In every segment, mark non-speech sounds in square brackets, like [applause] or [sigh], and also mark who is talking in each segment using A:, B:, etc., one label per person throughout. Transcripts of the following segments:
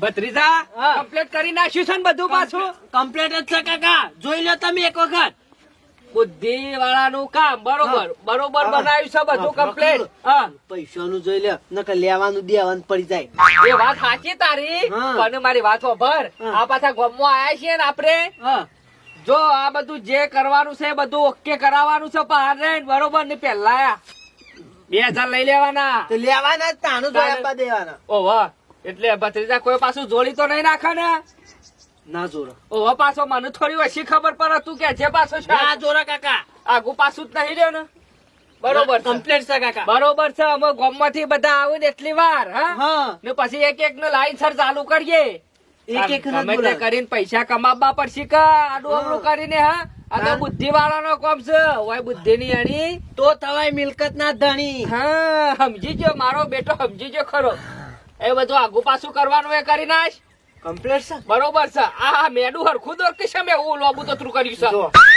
A: ભત્રીજા. કમ્પ્લીટ કરી નાખ્યું છે ને બધું પાછું?
B: કમ્પ્લેટ જ છે કાકા. જોઈ લો તમે એક વખત.
A: બુદ્ધિ વાળાનું કામ બરોબર. બરોબર બનાવ્યું છે બધું કમ્પ્લીટ
C: પૈસાનું જોઈ લે. નકર લેવાનું દેવાનું પડી જાય.
A: એ વાત સાચી તારી. પણ મારી વાત
C: ભર
A: આ પાછા ગામમાં આયા છીએ ને આપણે. જો આ બધું જે કરવાનું છે એ બધું ઓકે કરાવવાનું છે પણ બરોબર ને પેલા બે હજાર લઈ લેવાના.
C: લેવાના જ તાનું જોયા દેવાના.
A: ઓહો. એટલે ભત્રીજા કોઈ પાછું જોડી તો નહીં નાખે ને?
C: ના જોરો
A: ઓહો પાછો મને થોડી ઓછી ખબર પડે તું કે જે પાછો
B: ના જોરા કાકા.
A: આગુ પાછું જ નહીં રહ્યો ને? બરોબર છે.
B: કમ્પ્લેટ છે કાકા.
A: બરોબર છે અમે ગામમાંથી બધા આવું ને એટલી વાર હા? ને પછી એક એક નો લાઈન સર ચાલુ કરીએ.
C: એક એક
A: કરીને પૈસા કમાવવા પડશે કે આડું અવળું કરીને હા?
C: હા.
A: બુદ્ધિ વાળાનો કોમ છે. ઓય બુદ્ધિ ની અણી.
C: તો તવાય મિલકત ના ધણી.
A: હા સમજી ગયો મારો બેટો સમજી ગયો ખરો. એ બધું આગુ પાછું કરવાનું એ કરી નાખ.
C: કમ્પ્લીટ છે?
A: બરોબર છે. આ મેડું હરખું દોરકી છે મેં? હું લોબુ તો તું કર્યું છે.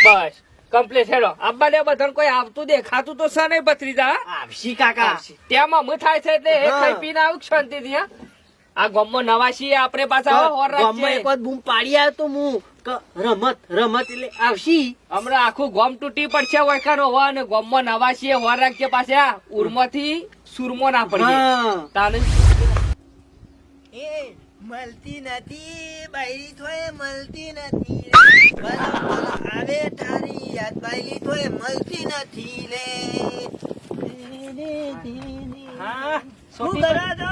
A: બસ. કમ્પ્લીટ હેડો. આબ્બા ને બધાને કોઈ આવતું દેખાતું તો છે નહીં ભત્રીજા
C: આવશી કાકા.
A: ત્યાં મમ્મી થાય છે એટલે એ ખાઈ પીને આવું શાંતિ થી આ ગમો નવાશી આપણે પાછા હોર
C: ગામમાં એક વખત બૂમ પાડી આવ્યો તો હું રમત રમત એટલે આવશી.
A: હમણાં આખું ગોમ તૂટી પડશે ઓળખાનો. હોવા અને ગોમમાં નવાશી હોર રાખજે પાછા. ઉર્મથી સુરમો ના
C: પડે
A: તાને
C: એ મળતી નથી બાયરી થોય મળતી નથી. આવે તારી યાદ બાયરી થોય મળતી નથી લે.
A: હા
C: શું કરો છો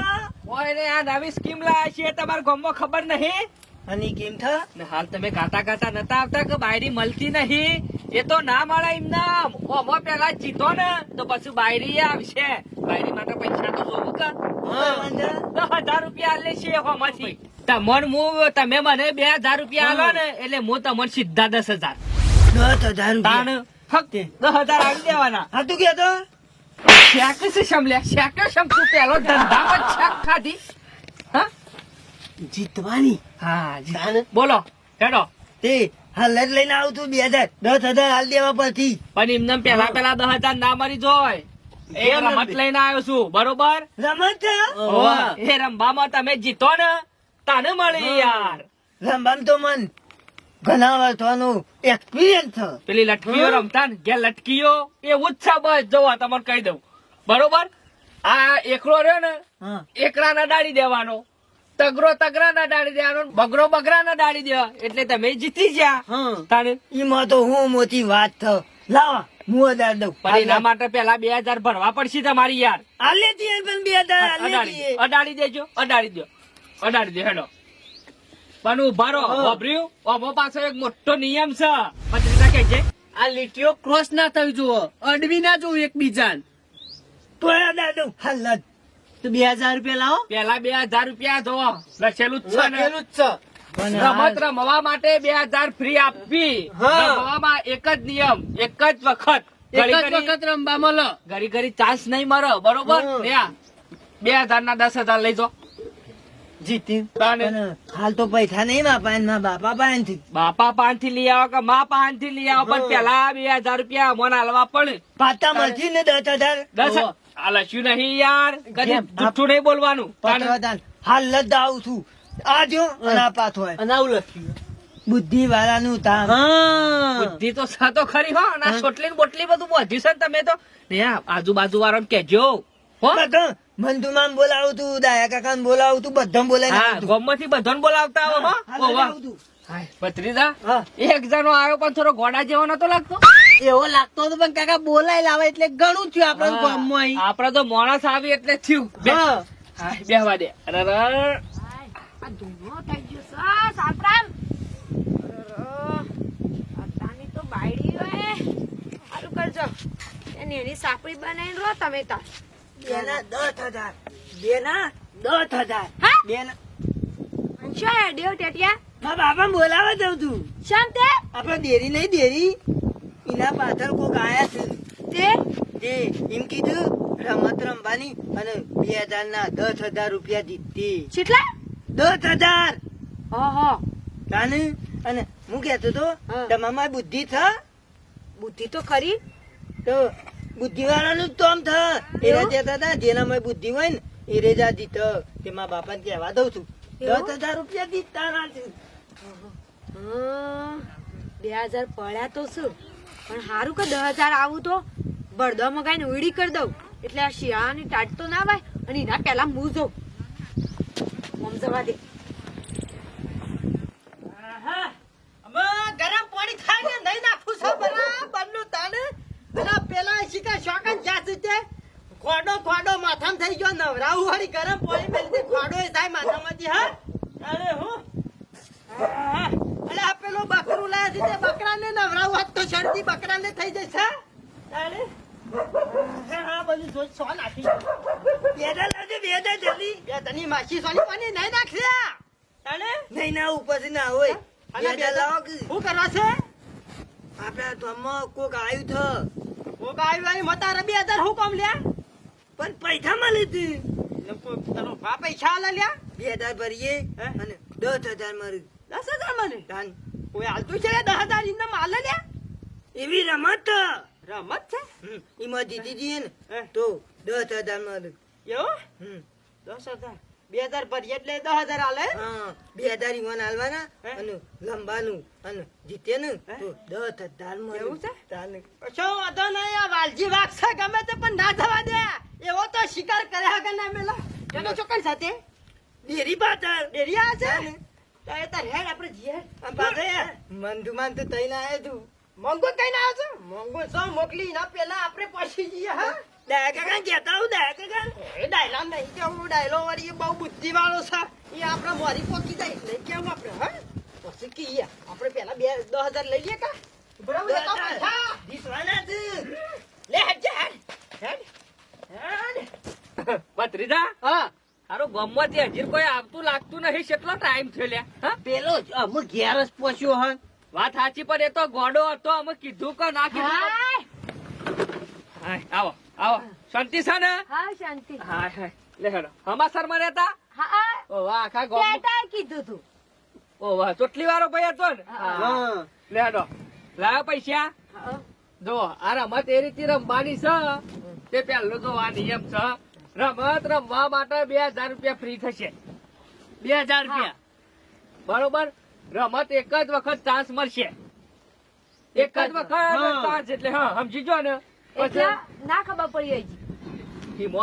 A: ઓય રે આ નવી સ્કીમ લાયા છે તમારા ગામમાં ખબર નહીં?
C: અને કેમ થા?
A: ને હાલ તમે ગાતા ગાતા નતા આવતા કે બાયરી મળતી નહીં? એ તો ના મળે એમ નામ. ઓમો પેલા જીતો ને તો પછી બાયરી આવશે. બાયરી માટે પૈસા તો જોવું કા? દસ હજાર રૂપિયા આલે છે હોમાંથી તમન હું તમે મને બે હજાર રૂપિયા આલો ને એટલે હું તમને સીધા દસ હજાર.
C: દસ હજાર
A: તાણ ફક્ત દસ હજાર આવી દેવાના.
C: હા તું કેતો
A: શેક છે શમલે શેક શમ તું પેલો ધંધામાં શેક ખાધી. હા?
C: જીતવાની?
A: હા જી. બોલો હેડો
C: તે હાલ લઈને આવું તું બે હજાર. દસ હજાર હાલ દેવા પરથી.
A: પણ એમને પેલા પેલા દસ હજાર ના મરી જોય. એ રમત લઈને આવ્યો છું બરોબર?
C: રમત?
A: એ રમવામાં તમે જીતો ને તને મળી યાર.
C: રમવામ તો મન ઘણા વર્ષોનું એક્સપિરિયન્સ
A: પેલી લટકીઓ રમતા ને ઘેર લટકીઓ એવું જ છે બસ. જોવા તમને કહી દઉં. બરોબર? આ એકલો રહ્યો ને એકરા ના ડાળી દેવાનો. તગરો તગરા ના ડાળી દેવાનો બગરો બગરા ના ડાળી દેવા એટલે તમે જીતી ગયા. તારે
C: એમાં તો હું મોટી વાત થ લાવા. હું હજાર દઉં.
A: પણ એના માટે પેલા બે હજાર ભરવા પડશે તમારી યાર.
C: પણ બે હજાર
A: અડાડી દેજો અડાડી દો અડાડી દે હેડો. પણ ઊભા રહો વાપર્યું? ઓમો પાછો એક મોટો નિયમ છે. પત્રિકા કે છે
B: આ લીટીઓ ક્રોસ ના થવી જુઓ અડવી ના જોવું એકબીજાને.
C: તો અડાડી દઉં. હાલ તો બે હજાર રૂપિયા લાવો.
A: પેલા બે હજાર રૂપિયા જોવો લખેલું જ છે
C: લખેલું જ છે.
A: રમત રમવા માટે બે હજાર ફ્રી આપવી. રમવામાં એક જ નિયમ એક જ વખત.
B: એક જ વખત રમવા મળે.
A: ઘરી ઘરી ચાન્સ નહીં મારો બરોબર? બે હજાર ના દસ હજાર લઈ જાઓ
C: જીતી. હાલ તો પૈસા નહીં મા પાન મારા બાપા પાસેથી.
A: બાપા પાનથી લઈ આવો કે મા પાનથી લઈ આવો? પણ પેલા બે હજાર રૂપિયા મને હાલવા પડે.
C: પાતા મળતી ને દસ હજાર?
A: દસ. આ લસ્યું નહીં યાર. કદી જુઠ્ઠું નહીં બોલવાનું.
C: હાલ લદ આવું છું. આ જો અને આ હોય.
B: અને આવું લખ્યું.
C: બુદ્ધિ વાળાનું તામ
A: બુદ્ધિ તો સાતો ખરી હો અને ને બોટલી બધું પહોંચ્યું છે તમે તો? ને આજુબાજુ વાળા કેજો હો.
C: બધા બોલાવું તું દાયા કાકા બોલાવું તું બધા બોલાય
A: ગોમમાંથી બધાને બોલાવતા આવો હો. ઓહો. હાય, ભત્રીજા
C: હા.
A: એક જણો આવ્યો પણ થોડો ગોડા જેવો નતો લાગતો?
C: એવો લાગતો હતો પણ કાકા બોલાય લાવે એટલે ઘણું થયું આપડે. ગામમાં
A: આપડે તો મોણસ આવી એટલે થયું. બેહવા દે. અરે.
D: આ ધૂનો થઈ ગયો છે સાપરામ અતાની તો બાયડી હોય. સારું કરજો. એની એની સાપડી બનાવીને રો તમે તાર
C: બેના દસ હજાર. બેના દસ હજાર.
D: હા?
C: બેના
D: શું હે ટેટિયા.
C: મારા બાપા બોલાવા જઉં છું.
D: શામ તે
C: આપડે દેરી નહીં દેરી એના પાછળ કોક આયા છે.
D: તે?
C: તે એમ કીધું રમત રમવાની અને બે હજાર ના દસ હજાર રૂપિયા જીતતી.
D: કેટલા?
C: દસ હજાર. અને હું કેતો તો. તમામાં બુદ્ધિ છે
D: બુદ્ધિ તો ખરી.
C: તો બુદ્ધિ વાળાનું તો આમ થ. એ
D: એવું?
C: જતા હતા જેનામાં બુદ્ધિ હોય ને એ રેજા જીત. તે મારા બાપાને કહેવા દઉં છું. દસ હજાર રૂપિયા દી તારા
D: બે હજાર પડ્યા તો શું? પણ સારું કે દસ હજાર આવું તો? બળદો મગાઈને ઉડી કરી દઉં. એટલે આ શિયાળાની ટાટ તો ના ભાઈ અને એના પહેલા હું જોઉં મમ જવા
C: ગરમ પાણી ખાઈને નહીં નાખું છું બરાબરનું તાને. અને આ પેલા શિકાર શોખન જાત છે. ખોડો ખોડો માથામાં થઈ ગયો, નવરાવું વાળી ગરમ પાણી મેલી. ખોડો એ થાય માથામાંથી, હા અરે હું. અલે આ પેલો બકરું લાયા છે બકરાને નવરાવું તો શરદી બકરાને થઈ જશે તારે હા બધું જોઈ સો નાખી. બેડા લાવજે બેડા જલ્દી. બે તની માસી સોની પાણી નહીં નાખશે. તાને? નહીં ના હોય. બેડા લાવો.
E: શું કરવા છે?
C: આપડે તો કોક આવ્યું થ
E: કોક આવ્યું મતારે બે હજાર હું કામ લ્યા?
C: પણ પૈસા મળી હતી
E: તનો ભા પૈસા આલા લ્યા?
C: બે હજાર ભરીએ? અને દસ હજાર મળી
E: દસ હજાર મને? કોઈ હાલતું છે દસ હજાર? ઇન્દમ આલે લ્યા?
C: એવી રમત.
E: રમત છે?
C: એમાં જીતી ને? તો દસ હજારમાં
E: એવું. દસ હજાર. બે હજાર ભરીએ એટલે દસ હજાર હાલે
C: હા બે હજાર ઈમાન હાલવાના? અને લંબાનું અને જીતે ને. તો દસ હજારમાં
E: એવું છે?
C: તાને.
E: વાંધો નહીં આ વાલજી વાગશે ગમે તે પણ ના થવા દે. એવો તો શિકાર કર્યા કે ના મેલા. તેનો ચોકન સાથે?
C: ડેરી પાછળ.
E: ડેરિયા છે? તો એ તાર હેડ આપણે જીએ.
C: આ મંદુમાન તો થઈને આવ્યો તું
E: મંગો કઈ ના આવ્યો છે? મંગો સો મોકલી ના પેલા આપણે પછી જઈએ હા?
C: ડાયા કાકા કહેતા હું ડાયા
E: એ ડાયલોગ નહીં કેવું ડાયલોગ વાળી બહુ બુદ્ધિ વાળો છે. એ આપણે મોરી પોકી જાય નહીં કેવું આપણે હા? પછી કહીએ. આપણે પેલા બે દસ હજાર લઈ લઈએ કા? બરાબર.
C: દીસવાના છે.
E: લે જા હેડ. હેડ.
A: ભત્રીજા
E: હા.
A: ગમવાથી હજી કોઈ આવતું લાગતું નહીં કેટલો ટાઈમ થયો લ્યા હા?
E: પેલો અમુક ઘેર જ પહોંચ્યો હા
A: વાત સાચી પણ એ તો ગોડો હતો અમે કીધું કે ના કીધું. આવો આવો. શાંતિ છે ને?
D: હા શાંતિ.
A: હા હા લે હેડો. હમાસરમાં રહેતા?
D: હા
A: ઓ વાહ આખા ગામ
D: કીધું તું.
A: ઓ વાહ ચોટલી વાળો ભાઈ હતો ને? હા. લે હેડો. લાવ્યો પૈસા. જો આ રમત એ રીતે રમવાની છે. તે પહેલો તો આ નિયમ છે. રમત રમવા માટે બે હજાર રૂપિયા ફ્રી થશે.
E: બે હજાર રૂપિયા.
A: બરોબર? રમત એક જ વખત ચાન્સ મળશે. એક જ વખત ચાન્સ એટલે હા સમજી જો ને?
D: એટલે ના ખબર પડી હજી.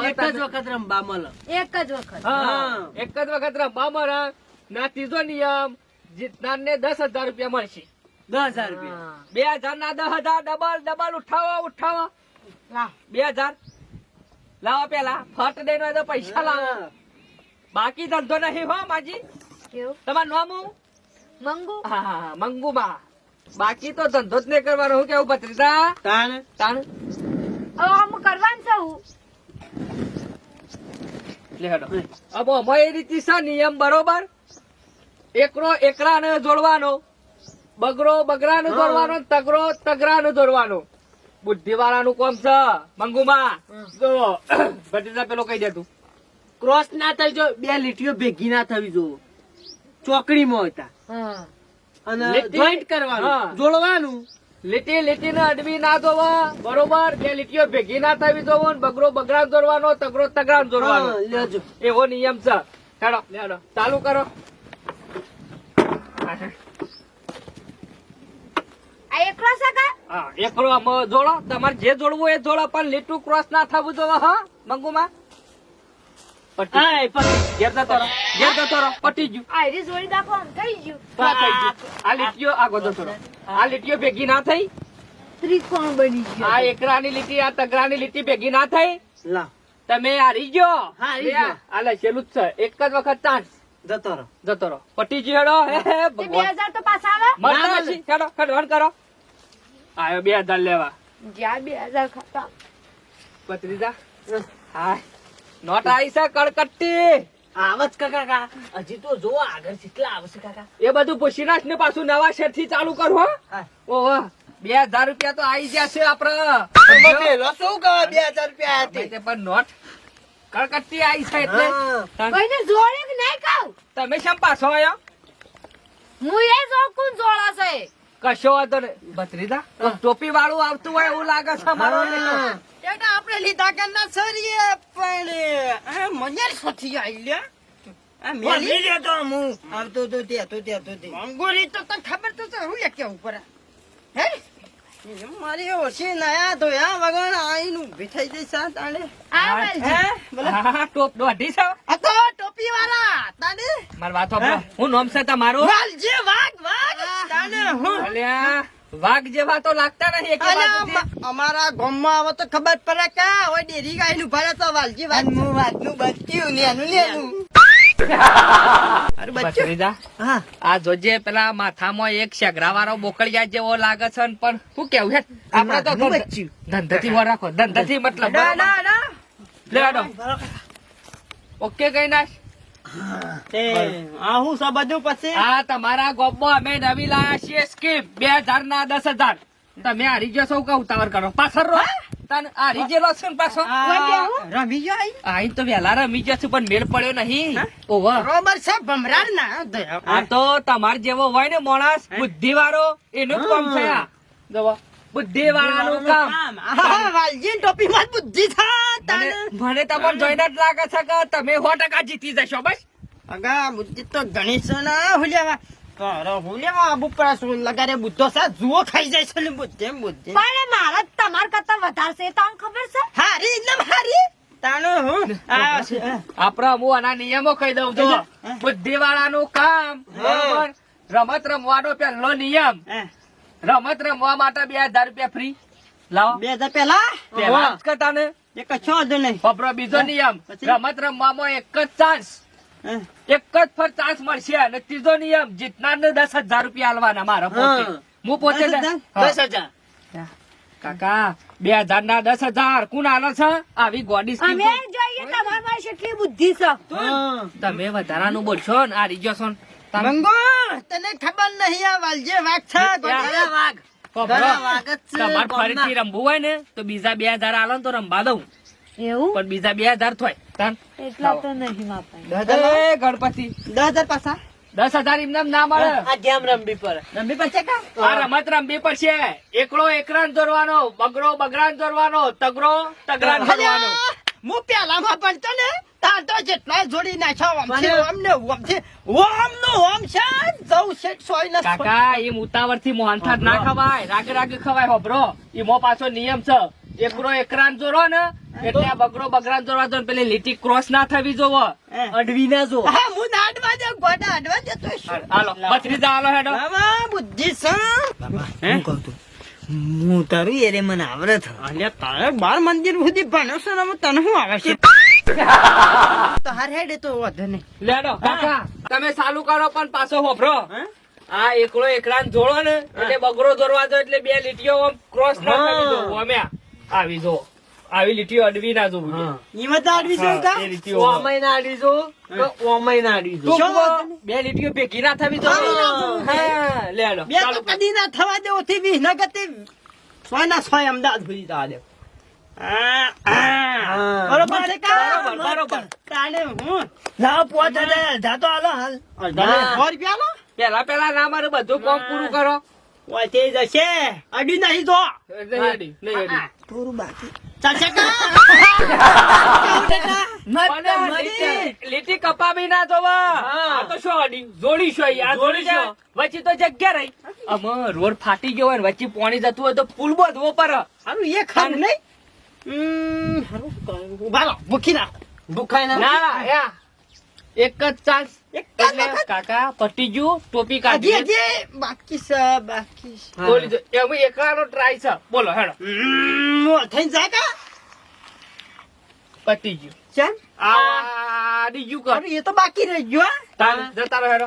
E: એક જ વખત રમવા મળે.
D: એક જ વખત.
A: હા. એક જ વખત રમવા મળે. ના ત્રીજો નિયમ જીતનાર ને દસ હજાર રૂપિયા મળશે.
E: દસ હજાર રૂપિયા.
A: બે હજાર ના દસ હજાર ડબલ ડબલ ઉઠાવો ઉઠાવો. બે હજાર. લાવો પેલા ફટ દઈને નો તો પૈસા લાવો. બાકી ધંધો નહીં હો માજી. તમારું નામ હું
D: મંગુ?
A: હા હા મંગુ મંગુબા બાકી તો ધંધો જ નહીં કરવાનો. હું કેવું ભત્રીજા? તાણ
D: તાણ આમ કરવાનું છે હું.
A: લે હેડો. अब અમારી રીતે છે નિયમ બરોબર? એકરો એકરાને જોડવાનો બગરો બગરાને
E: હા.
A: જોડવાનો તગરો તગરાને જોડવાનો. બુદ્ધિ વાળાનું કોમ છે મંગુમાં. જો [coughs] ભત્રીજા પેલો કહી દે તું.
E: ક્રોસ ના થઈ જો બે લીટીઓ ભેગી ના થવી જો ચોકડીમાં હતા.
D: હા
E: અને જોઈન્ટ કરવાનું. જોડવાનું.
A: લીટી લીટી ને અડવી ના જોવા. બરોબર? બે લીટીઓ ભેગી ના થવી જોવો ને બગરો બગરા જોડવાનો તગડો તગડા જોડવાનો. એવો નિયમ છે. હેડો હેડો ચાલુ કરો.
D: આ એકલો છે
A: હા એકલો આમ જોડો. તમારે જે જોડવું એ જોડો પણ લીટું ક્રોસ ના થવું જોવા હા મંગુમાં? ભેગી ના થઈ?
D: ત્રિકોણ બની ગયો.
A: આ એકરાની લીટી આ તગરાની લીટી ભેગી ના થઈ? તમે હારી ગયો?
E: હારી
A: લે, આ. લખેલું જ છે. એક જ વખત ચાન્સ
E: જતો રહો.
A: જતો રહો. પટી ગયો હેડો. હે ભગવાન.
D: તો પાછા આવે.
E: ના.
A: હેડો હેડો કરો. આયો બે હજાર લેવા.
D: જ્યાં બે હજાર ખાતા.
A: ભત્રીજા હાય નોટ આવી છે કડકટ્ટી
E: આવત કાકા કા હજી તો જો આગળ કેટલા આવશે કાકા.
A: એ બધું પૂછી નાખ ને પાછું નવા શેરથી ચાલુ કરો હો. ઓહો બે હજાર રૂપિયા તો આવી ગયા છે આપડે.
C: શું કહો બે હજાર રૂપિયા
A: પણ નોટ. કડકટ્ટી આવી છે એટલે.
D: કોઈને જોડે નહીં કહું.
A: તમે શેમ પાછો આવ્યો
D: હું એ જોકું જોડો છે.
A: કશો વાંધો નહીં. ભત્રીજા ટોપી વાળું આવતું હોય એવું લાગે છે મારો.
E: એટા આપણે લીધા કે ના સરીએ પણ આ મને સથી આવી લ્યા. આ મેલી.
C: હું. આવતો તો ત્યાં તો ત્યાં તો તે
E: મંગોલી તો તને ખબર તો છે હું લે કેવું પડે હે? મારી ઓછી નયા તો યા વગર આઈને ઊભી થઈ તાણે? હે બોલો.
A: ટોપ દોઢી છે
E: આ તો ટોપી વાળા તાને
A: મારી વાત હું? નામ છે તમારું?
E: વાલજી વાઘ વાઘ તાને હું.
A: અલ્યા. વાઘ જેવા તો લાગતા
E: નથી અમારા ગામમાં આવે તો ખબર પડે કે હવે ડેરી ગાયનું ભરે તો વાલજી વાતનું
C: વાત વાતનું બચ્યું ને એનું
A: આ જોજે પેલા માથામાં એક શેગરા વાળો બોકળિયા જેવો લાગે છે પણ શું કેવું છે આપડે તો ધંધા- ધંધાથી વો રાખો ધંધાથી મતલબ
E: ના? ના ના.
A: ઓકે કઈ નાખ
E: આ હું છે બધું પછી?
A: આ તમારા ગોબમાં અમે નવી લાયા છીએ સ્કીમ બે હજાર ના દસ હજાર. તમે હારી જશો કે ઉતાવળ કરો. પાછળ રહો. તને હારી ગયેલો છે ને પાછો.
E: રમી ગયો આઈ
A: આઈ તો વહેલા રમી જશું પણ મેળ પડ્યો નહીં. ઓવર
E: બરોબર છે ભમરાડ ના
A: આ તો તમાર જેવો હોય ને માણસ બુદ્ધિ વાળો એનું કામ છે આ. બુદ્ધિ વાળાનું કામ.
E: વાલજી ટોપી માં બુદ્ધિ થા
A: મને તમને જોઈને જ લાગે છે કે તમે સો ટકા જીતી જશો બસ.
E: અગા બુદ્ધિ તો ઘણી છે ના હુલ્યાવા અરે હુલ્યાવા આબુ પર શું લગાડે? બુદ્ધો સા જુઓ ખાઈ જાય છે ને બુદ્ધિ એમ બુદ્ધિ.
D: પણ મારા તમાર કરતા વધારે છે ખબર છે?
E: હારી એકદમ હારી. તાનો હું? આ છે, હા.
A: આપડે હું આના નિયમો કહી દઉં છું બુદ્ધિ વાળાનું કામ રમત રમવાનો પહેલો નિયમ.
E: હા.
A: રમત રમવા માટે બે હજાર રૂપિયા ફ્રી લાવો.
E: બે હજાર પેલા
A: પેલા કરતા ને.
E: એક નહીં.
A: વાપરો બીજો નિયમ. રમત રમવામાં એક જ ચાન્સ એક જ ફર ચાન્સ મળશે અને ત્રીજો નિયમ જીતનાર ને દસ હજાર રૂપિયા આલવાના મારા પોતે.
E: હું
A: પોતે
E: દસ હજાર?
A: કાકા બે હજાર ના દસ હજાર. કોણ આલે છે? આવી ગોડી
D: અમે જોઈએ તમારી કેટલી બુદ્ધિ છે.
A: તમે વધારાનું બોલશો ને આ રીજો છો ને.
E: મંગો તને ખબર નહીં આ વાલજે વાઘ છે
A: યા.
E: વાઘ.
A: તમારે ફરીથી રમવું હોય ને તો બીજા બે હજાર આલો તો રમવા દઉં.
D: એવું?
A: પણ બીજા બે હજાર થોય.
D: એટલા તો નહીં માપાય
E: દસ હજાર
A: એ ગણપતિ.
E: દસ હજાર પાછા?
A: દસ હજાર એમને ના મળે.
E: આ ગેમ રમવી પડે. રમવી પડશે કા?
A: આ રમત રમવી પડશે. એકલો એકરાન દોરવાનો બગડો બગરાન દોરવાનો તગડો તગરાન દોરવાનો
E: હું પેલામાં પડતો ને તાર તો જેટલા જોડી નાખ્યો ઓમ છે ઓમ ને ઓમ છે ઓમ નો ઓમ છે જવું છે સોય ને
A: કાકા એમ ઉતાવળથી મોહનથાળ ના ખવાય રાગે રાગે ખવાય હોભરો એમો પાછો નિયમ છે. એકરો એકરાન જોરો ને એટલે આ બગડો બગડાન દોરવા દો પેલી લીટી ક્રોસ ના થવી જોવો. અડવી ના જો.
E: હા હું નાડવા દે ગોડા અડવા દે તો
A: હાલો બચરી જા હાલો હેડો.
E: બાબા બુદ્ધિ છે.
C: હું? કહું તું હું તારું એરે મને આવડે
E: અલ્યા તારે બાર મંદિર સુધી ભણ્યો છે ને તને શું આવે છે તો હાર હેડે તો વધે નહીં.
A: લેડો કાકા. તમે ચાલુ કરો પણ પાછો હોભરો. આ એકલો એકરાન જોડો ને એટલે બગડો દોરવા દો એટલે બે લીટીઓ ક્રોસ ના કરી
E: દો
A: જો અમે આવી જો. આવી લીટીઓ અડવી ના જોવું.
E: ઈમાં અડવી છું કા
A: એ લીટીઓ ટૂંકમાં
E: જો
A: બે લીટીઓ ભેગી ના થવી
E: હા,
A: જોઈએ હા, લેડો
E: બે તો કદી ના થવા દે ઓથી વીસ ના ગતિ સોય ના અમદાવાદ ભૂલી જવા દે. બરોબર
A: બરોબર, બરોબર.
E: હું
C: લાવ પોત હજાર જાતો હાલો હાલ
E: સો રૂપિયા લો
A: પેલા પેલા ના મારું બધું કામ પૂરું કરો
E: ઓય જશે અડી નહીં તો
A: નહીં અડી, નહીં અડી.
C: થોડું બાકી
E: ચાલશે કા
A: પણ લીટી- કપાવી ના જોવા તો શું અડી જોડી અહીં? આ જોડી છે વચ્ચે તો જગ્યા રહી આમાં રોડ ફાટી ગયો હોય વચ્ચે પાણી જતું હોય તો પુલ બાંધવો પર
E: હારું એ ખાન નહીં
A: એક જ ચાન્સ. કાકા પટી ગયું ટોપી કાઢી
E: હજી બાકી છે બાકી
A: બોલી દો. એમ એકાનો ટ્રાય છે. બોલો હેડો.
E: થઈ જાય કા.
A: પતી ગયું.
E: ચમ.
A: આ ડીજું કર.
E: એ તો બાકી રહી ગયું
A: તાર જતા રહો હેડો.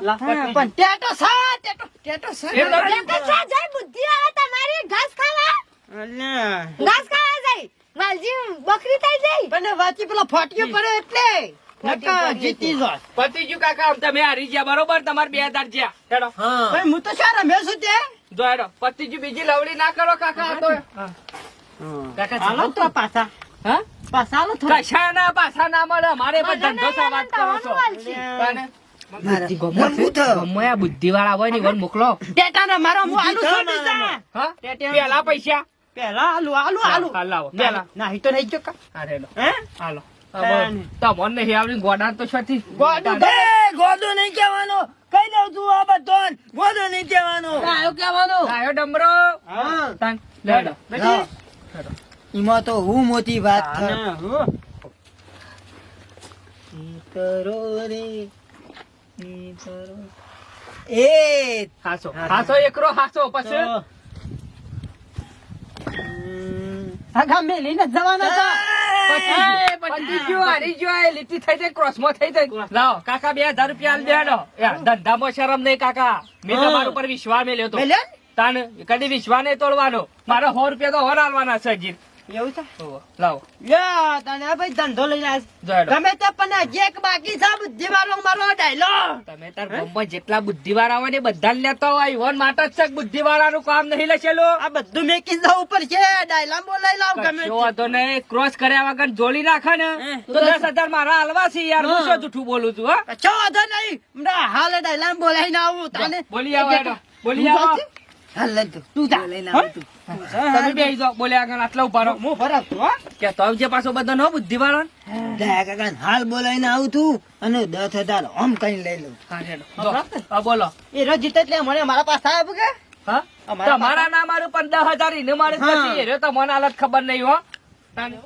E: પણ ટેટો સા ટેટો ટેટો સા
A: એ તો
D: એમ તો જાય બુદ્ધિ આવે તમારી ઘાસ ખાવા.
E: અલ્યા.
D: ઘાસ ખાવા જાય વાલજી બકરી થઈ જઈ
E: પણ વાંચી પેલો ફાટ્યો પડે એટલે? નકા જીતી જાય
A: પતી ગયું કાકા તમે હારી ગયા બરોબર? તમારે બે હજાર જ્યાં હેડો.
E: ભાઈ હું તો શા રમ્યો છું તે
A: જો હેડો પતી ગયું બીજી લવડી ના કરો કાકા તો. કાકા ચાલો
E: તો. પાછા.
A: હા?
E: પાછા હાલો થોડા.
A: કશા પાછા ના મળે મારે પણ ધંધો છે કરો છો.
D: તમારું
A: અને
C: મજબૂત.
A: ગમે આ બુદ્ધિ વાળા હોય ને મોકલો.
C: ના,
A: પેલા પૈસા.
E: પેલા આલુ આલુ આલુ
A: લાવો
E: પેલા ના તો નહીં જો કા
A: હા હાલો તમને નહીં આવડી ગોડા તો છથી
E: ગોડું
C: એ, ગોદો નહીં કહેવાનો કઈ દઉં તું આ બધો ગોદો નહીં કહેવાનો
E: આયો કહેવાનું
A: આયો ડમરો
C: હા
A: તાન લેડો.
C: એમાં તો હું મોટી વાત છે.
E: તાને હું.
C: કરો રે ઈ કરો. એ
A: હાસો હાસો એકરો હાસો પછી થઈ જાય લાવો કાકા બે હજાર રૂપિયા દેડો ધંધામાં શરમ નહીં કાકા. મેં. તમારા ઉપર વિશ્વાસ મેલ્યો તો.
C: મેલ્યો ને?
A: તાન કદી વિશ્વાસ નહીં તોડવાનો. મારો સો રૂપિયા તો હોર આલવાના છે હજી
E: એવું છે?
A: લાવો.
E: યા, તને ભાઈ ધંધો લઈને આવ્યો.
A: જોડો
E: ગમે પણ હજી એક બાકી છે બુદ્ધિ મારો ડાયલોગ
A: તમે તાર ગામમાં જેટલા બુદ્ધિવાળા હોય ને બધા લેતા હોય ઈવન માટે જ છે બુદ્ધિવાળાનું કામ નહીં લેશેલું
E: આ બધું મેં કીધું ઉપર છે ડાયલોગ બોલાઈ લાવ ગમે
A: વાંધો નહીં. ક્રોસ કર્યા વગર જોડી નાખે ને તો દસ હજાર મારા હલવા છે યાર. હું શું જૂઠું બોલું છું હા?
E: કશો વાંધો નહીં. હાલ ડાયલોગ બોલાઈને આવું. તને
A: બોલી આવો બોલી આવો.
C: હાલ તું. તું જા. લઈને આવ તું.
A: તમે બેસી જાઓ બોલ્યા આગળ આટલા ઊભા રહો.
E: હું ફરક છું
A: કે તો જે પાછો બધો નો બુદ્ધિવાળો. ને?
C: હાલ બોલાવીને આવું તું અને દસ હજાર આમ કઈ લઈ લઉં.
A: હા હેડો. જો, હા, બોલો.
E: એ રોજ જીતે એટલે મને મારા પાસે આવે કે?
A: તમારા ના મારું પણ દસ હજાર એને મારે જ
E: હા.
A: પછી. એ રહ્યો તમને હાલત ખબર નહીં હો. તાને.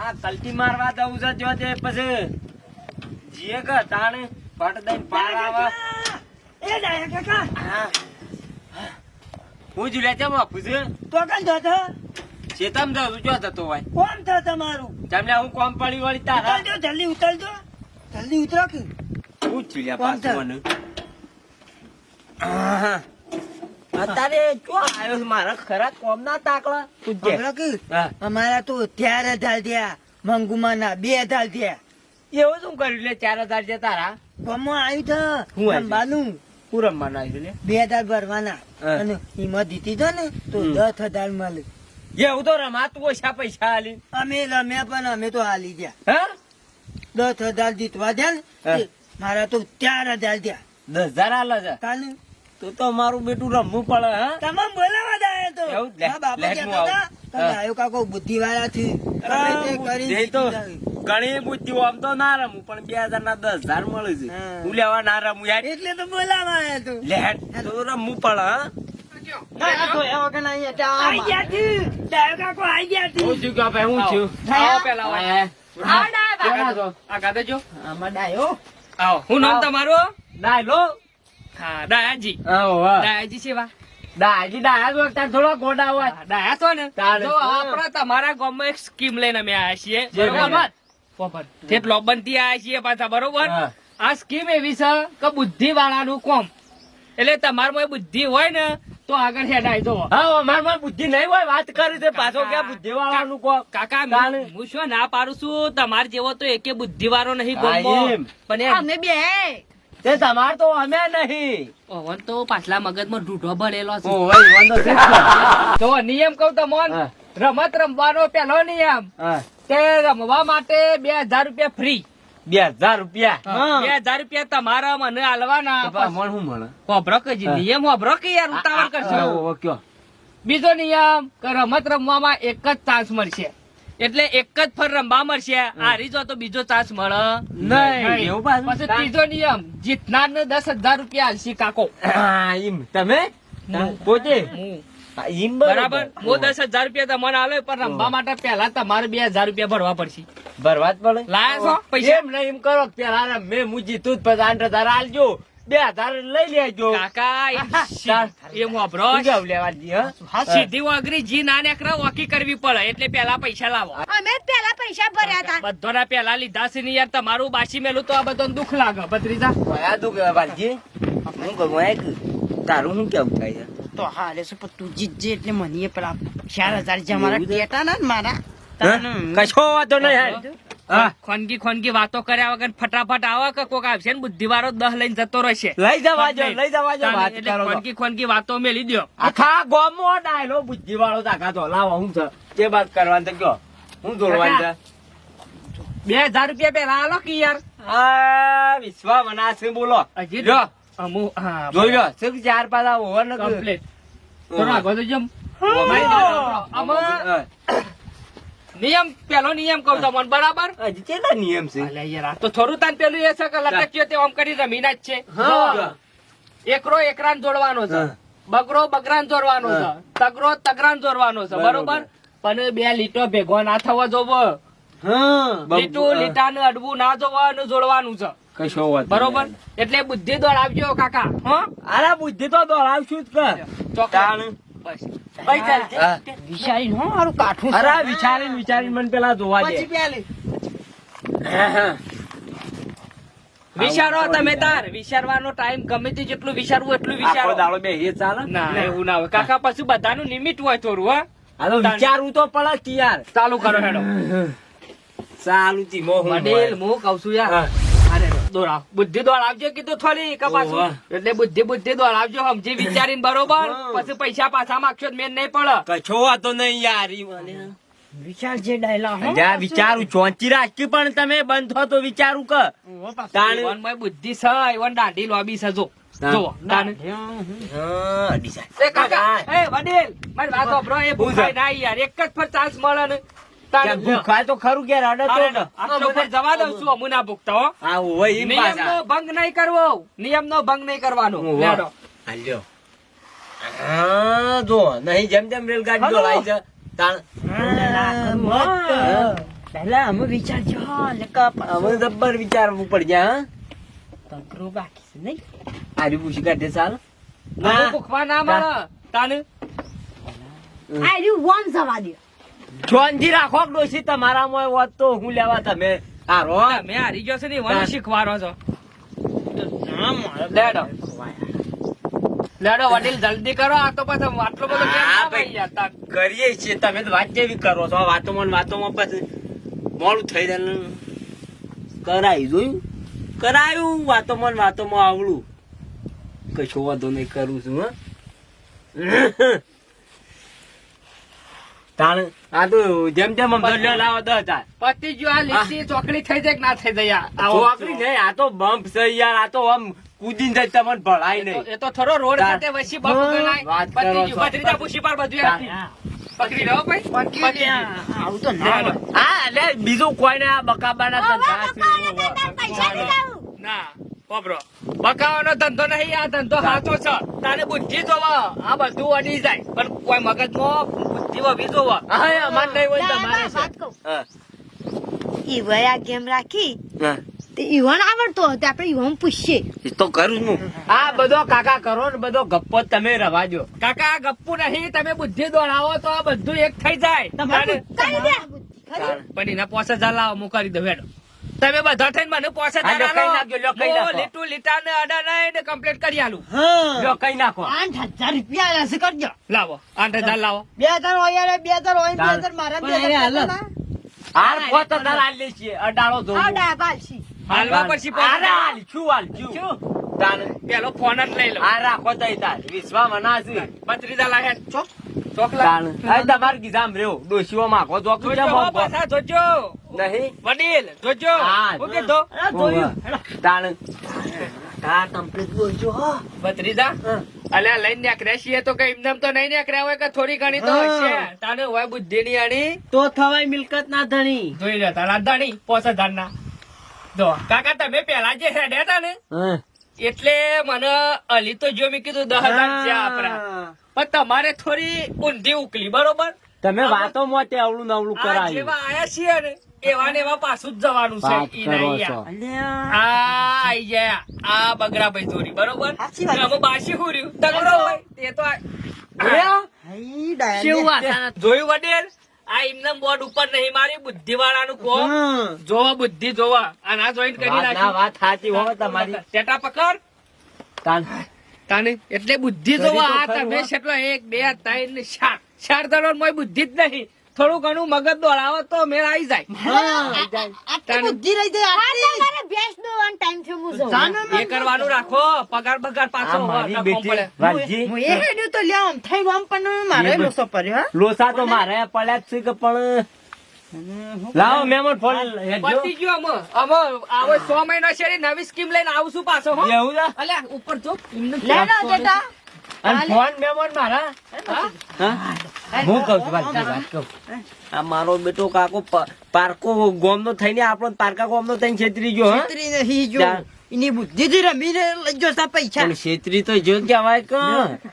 F: આ કલટી મારવા દઉં છે જો તે પછી. જીએ કે તાણે? પટ દઈને પાર આવે.
C: એ દયા કાકા.
F: હું. જ લે છે બાપુ
C: તો કન જતો
F: ચેતમ જાઉં જો થતો હોય?
C: કોમ થયો તમારું?
F: તમને હું કોમ પડી વળી તારા.
C: ઉતરજો જલ્દી ઉતરજો જલ્દી ઉતરો કે.
F: હું જ છું લ્યા
C: કોમ
F: પાછું મને. અત્યારે જો આવ્યો મારા ખરા કોમ ના તાકલા તું કે? હા.
C: અમારા તો ચાર હજાર થયા. મંગુમાં ના બે હજાર થયા.
F: એવું શું કર્યું? લે ચાર હજાર છે તારા.
C: કોમમાં આવ્યું છે
F: હું આવ્યું?
C: અંબાનું
F: પૂરમમાં આવ્યું લે
C: બે હજાર ભરવાના. અને હિંમત દીધી તો ને તો દસ હજાર મળે.
F: એવું તો રમાતું ઓછા પૈસા હાલી
C: અમે રમ્યા પણ અમે તો હાલી ગયા. દસ હજાર જીતવા ને મારા તો ચાર હજાર થયા
F: દસ હજાર આલે છે?
C: કાલે
F: તો તો મારું બેટું રમવું પડે હા?
C: તમામ બોલાવા જાય તો. બાપા કહેતા હતા, કાકો બુદ્ધિ વાળા છે તમે કરી
F: ઘણી બુદ્ધિ આમ તો ના રમું પણ બે હજાર ના દસ હજાર મળે છે
C: હું.
F: લેવા ના રમું યાર.
C: એટલે તો બોલાવા આવ્યા તું.
F: લે તો રમવું પણ હા. હું
A: નામ. તમારું? હા ડાયાજી. ડાયાજી સેવા.
F: જ થોડો ગોડા હોય.
A: ડાયા તો ને. જો આપણા તમારા ગામમાં એક સ્કીમ લઈને અમે આવ્યા છીએ. બરોબર? તેટલો બનતી છીએ પાછા બરોબર? આ સ્કીમ એવી છે કે બુદ્ધિ વાળાનું કોમ. એટલે તમારામાં બુદ્ધિ હોય ને તો આગળ હેડાય જો
F: હા અમાર બુદ્ધિ નહીં હોય વાત કરી છે પાછો ક્યાં બુદ્ધિ વાળાનું કો
A: કાકા હું શું ના પાડું છું. તમાર જેવો તો એકે બુદ્ધિ વાળો નહીં
F: એમ.
A: પણ એમ.
D: અમે બે.
F: તે તમાર તો અમે નહીં.
A: પવન તો પાછલા મગજમાં ઢૂઢો ભરેલો છે. તો નિયમ કહું તો મોન.
F: હા.
A: રમત રમવાનો પેલો નિયમ કે રમવા માટે બે હજાર રૂપિયા ફ્રી
F: બે હજાર રૂપિયા?
A: બે હજાર રૂપિયા તમારા મને આલવાના.
F: શું મળે?
A: કોબ્રક જ નિયમ હોભરો યાર ઉતાવળ કરશો. બીજો નિયમ કે રમત રમવામાં એક જ ચાન્સ મળશે. એટલે એક જ ફર રમવા મળશે. હારી જો તો બીજો ચાન્સ મળે.
F: નહીં એવું પાછું?
A: ત્રીજો નિયમ જીતનાર ને દસ હજાર રૂપિયા આલશી કાકો.
F: એમ. તમે? પોતે?
A: બરાબર? હું. દસ હજાર રૂપિયા તમને આલે પણ રમવા માટે પહેલા તમારે બે હજાર રૂપિયા ભરવા પડશે.
F: ભરવા જ પડે.
A: લાયા છો પૈસા?
F: એમ નહીં એમ કરો પેલા મેં હું જીતું જ પછી આઠ હજાર આલજો. બે હજાર લઈ લેજો.
A: કાકા એમ વાપરો
F: શું કેવું લેવા જી, હા?
A: સીધી વાગરી જી ના નેકરા વોકી કરવી પડે એટલે પેલા પૈસા લાવો.
D: અમે પેલા પૈસા ભર્યા હતા.
A: બધાના પેલા લીધા છે ને યાર તમારું બાસી મેલું તો આ બધો દુઃખ લાગે ભત્રીજા.
F: દુઃખ વાલજી હું કહું તારું શું કેવું થાય છે?
E: તો હાલે છે પણ તું જીતજે એટલે મને પેલા ચાર હજાર જે
F: અમારા?
E: ટેટા ને મારા
F: કશો વાંધો નહીં હેડ. હા.
A: ખોનગી ખોનગી વાતો કર્યા વગર ફટાફટ આવા કે કોક આવશે ને? બુદ્ધિવારો દહ લઈને જતો રહેશે.
F: લઈ જવા જો લઈ જવા જો વાત
A: એટલે ખોનગી ખોનગી વાતો મેલી દો
F: આખા ગોમો ડાયલો બુદ્ધિ વાળો તાકા તો લાવો હું છે? જે વાત કરવાની તો કયો? હું જોડવાની છે?
A: બે હજાર રૂપિયા પેલા આલો કે યાર?
F: આ વિશ્વા મનાશે બોલો.
A: હજી
F: જો.
A: અમુ હા
F: જોઈ લો શું ચાર પાછા ઓવર ન
A: કમ્પ્લીટ તો આગો તો જેમ. નિયમ પેલો નિયમ કહું તમને બરાબર?
F: હજી કેટલા નિયમ છે?
A: યાર તો થોડું તાન પેલું એ છે કે લટક્યો તે આમ કરી રમીના જ છે. એકરો એકરાન જોડવાનો છે. બગરો બગરાન જોડવાનો છે. તગરો તગરાન જોડવાનો છે.
F: બરોબર.
A: પણ બે લીટો ભેગો ના થવા જોવો.
F: હા
A: લીટું લીટાને અડવું ના જોવાનું જોડવાનું છે.
F: કશો વાત
A: બરોબર? એટલે બુદ્ધિ દોડાવજો કાકા હો?
F: અરે બુદ્ધિ તો દોડાવશું જ કર.
A: બસ.
C: વિચારી હો. મારું કાઠું
F: અરે વિચારી વિચારી મને પેલા જોવા દે.
C: પછી પેલી.
F: હા, હા.
A: વિચારો તમે તાર. વિચારવાનો ટાઈમ ગમે તે જેટલું વિચારવું એટલું
F: આખો
A: વિચારો.
F: દાડો બે એ ચાલે
A: ના એવું ના હોય. કાકા પછી બધાનું નિમિત હોય થોડું હા.
F: હાલો વિચારવું તો પડે યાર.
A: ચાલુ કરો હેડો.
F: ચાલુ
A: ધીમો હું કઉ છું યાર. દોડાવ બુદ્ધિ દોડાવજો કીધું થોડી. કપાસું એટલે બુદ્ધિ બુદ્ધિ દોડાવજો સમજી વિચારીને બરોબર? પછી પૈસા પાછા માગશો મેં નહીં પડે.
F: કશો વાતો નહીં યાર
C: વિચાર જે ડાયલા
F: વિચારું ચોંચી રાખી પણ તમે બંધ થો તો વિચારું કે.
A: બુદ્ધિ છે ઈવન દાંડી લોબી છે જો. જો તાન.
F: હા, અડી જાય.
A: એ કાકા એ વડીલ મારી વાત સાંભળો, એ ભૂખાય ના યાર. એક જ પર ચાન્સ મળે ને.
F: ત્યાં ભૂખાય તો ખરું કે રડે તો.
A: અરે,
F: ને.
A: આટલો ફર જવા દઉં છું અમુ ના ભૂખતા હો.
F: હોય
A: નિયમ
F: પાછા.
A: ભંગ નહીં કરવો નિયમ નો ભંગ નહીં કરવાનો.
F: હાલ્યો. જો નહીં જેમ જેમ રેલગાડી દોડાય છે તાણ.
C: પહેલા અમે વિચારજો લકા
F: જબ્બર વિચારવું પડી જાય
C: તગરો બાકી છે નહીં?
F: આરી પૂછી કાઢે ચાલ.
A: અમુ ભૂખવા ના મળે તાન.
D: આ રહ્યું જવા દે
F: જોનજી રાખો ડોશી તમારામાં હોત તો હું લેવા તમે હારો
A: તમે હારી ગયો છે ને ઈવન શીખવાડો છો. લેડો લેડો વડીલ જલ્દી કરો. આ તો પછી આટલો બધો
F: હા, ભાઈ. કરીએ છીએ. તમે તો વાત જેવી કરો છો? વાતો વાતોમાં વાતોમાં પછી મોડું થઈ જાય કરાયું જોયું? કરાયું વાતોમાં વાતોમાં આવડું. કશો વાંધો નહીં કરું છું હા. તાણ આ તો જેમ જેમ દરિયો લાવો દસ હજાર.
A: પતિ જો આ લીસી ચોકડી થઈ જાય ના થઈ જાય
F: છોકરી નહીં આ તો બમ્પ છે યાર આ તો આમ કુદીન જાય તમને ભળાય
A: એ
F: નહીં.
A: એ તો થોડો રોડ સાથે વસી
F: બમ્પ
A: ગણાય. પતિ જો,
F: છો.
A: પૂછી પાડ બધું. પકડી લો ભાઈ. પકડી.
C: આવું તો ના
F: હા એટલે બીજું કોઈ ને આ બકાબાના.
A: ના. પોપરો બકાવાનો ધંધો નહીં આ ધંધો સાચો છે. તારે બુદ્ધિ જોવા આ બધું અડી જાય. પણ કોઈ મગજમાં બુદ્ધિ વવી જોવા.
F: હા અમાર નહીં હોય તમારે
D: વાત કહું.
F: હા,
D: આ ગેમ રાખી
F: હા.
D: આવડતો હતો આપણે ઈવન પૂછીએ.
F: તો કરું હું આ બધો કાકા કરો ને બધો ગપ્પો તમે રવાજો
A: કાકા આ ગપ્પુ નહીં તમે બુદ્ધિ દોડાવો તો આ બધું એક થઈ જાય. તમારે
D: કરી દે.
A: પણ એના પોસે હજાર લાવો હું કરી દઉં હેડો. તમે બધા થઈને મને પોસે
F: હા.
A: લીટું લીટા ને અડા ને કમ્પ્લીટ કરી આલું
C: હા
F: જો કઈ નાખો
C: આઠ હજાર રૂપિયા હશે કરજો
A: લાવો આઠ હજાર લાવો
C: બે હજાર હોય બે હજાર હોય બે. હજાર મારા બે હજાર
E: હાલો.
F: પોત હજાર હાલ લે છીએ અડાળો
D: જો
A: હાલવા પછી
F: અરે હાલ, શું હાલ, શું? તાન.
A: પેલો ફોન જ લઈ લો
F: આ રાખો તઈ તાર. વિશ્વા મનાસી છે.
A: ચોક
F: તાન. આ તમારે ગીધામ રહ્યો. ડોશીઓ માખો જોતું છે,
A: જોજો હો,
F: મોંઘો.
A: પાછા જોજો
F: નહીં?
A: વડીલ જોજો
F: હું
A: કીધું
C: જોયું. હેલો.
F: તાન. આ બોલજો, હો.
A: અલ્યા લઈને નીકળ્યા છીએ તો કઈ એમને એમ તો નહીં નીકળ્યા હોય કે થોડી ઘણી તો હશે તાને હોય બુદ્ધિ ની અણી
E: તો થવાય મિલકત ના ધણી
A: જોઈ રહ્યા તારા ધણી પોસ હજાર ના જો કાકા તમે પેલા જે હેડ્યા હતા ને
F: હા.
A: એટલે મને અલી તો જો મેં કીધું દસ હજાર છે આપણા. પણ તમારે થોડી ઊંધી ઉકલી બરોબર?
F: તમે વાતો મોતે અવળું નવળું કરાય.
A: જેવા આયા છીએ ને એવા ને એવા પાછું જ જવાનું છે.
F: વાત
A: ઈ નહીં
F: કરો છો.
A: યાર.
C: અલ્યા.
A: આ આઈ ભાઈ જોડી બરોબર? અમે બાસી હુર્યું. તગડો હોય તે તો? જોયું વડીલ? આ એમને બોર્ડ ઉપર નહીં મારી બુદ્ધિ વાળાનું કો જોવા બુદ્ધિ જોવા. આ ના જોઈન કરી નાખી.
F: વાત સાચી હો તમારી.
A: ટેટા પકડ.
F: તાન.
A: તાને એટલે બુદ્ધિ જોવા આ તમે
F: હો.
A: એક બે ત્રણ ને ચાર. ચાર દડો મોય બુદ્ધિ જ નહીં. થોડું ઘણું મગજ દોડાવો તો મેળ આવી જાય.
C: બુદ્ધિ રહી જાય
D: આ
C: આટલી.
D: તમારે ભેંસ દોવાનો ટાઈમ છે હું
C: જાનો
A: એ કરવાનું રાખો પગાર બગાર પાછો
F: મારી બેટી વાલજી.
C: હું એ હેડ્યું તો લ્યા આમ થઈ વામ પણ મારે લોસો પડ્યો
F: લોસા તો મારે પડ્યા જ છે કે પણ લાવો મહેમાન ફોન
A: પતી ગયો અમે અમે આવો સો મહિના છે નવી સ્કીમ લઈને આવશું પાછો હો.
F: એવું છે?
A: અલ્યા ઉપર જો એમને
C: લેડો જેઠા
A: અને ફોન મેમોન મારા? હા?
F: હા? હું કહું છું વાત વાત કહું આ મારો બેટો કાકો પારકો ગોમનો થઈને આપણો પારકા ગોમનો થઈને છેતરી ગયો હા?
E: છેતરી નહીં જો. એની રમીને લઈ જો સા પૈસા.
F: છેતરી તો જો કહેવાય કે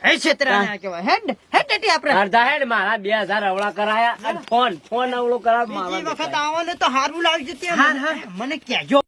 E: હે છેતરા ના કહેવાય. હેડ હેડ ટેટી આપણે.
F: અડધા હેડ મારા અવળા કરાયા. અને ફોન ફોન અવળો કરાવ
E: બીજી વખત આવો ને તો હારું લાવજો તે મને કહેજો.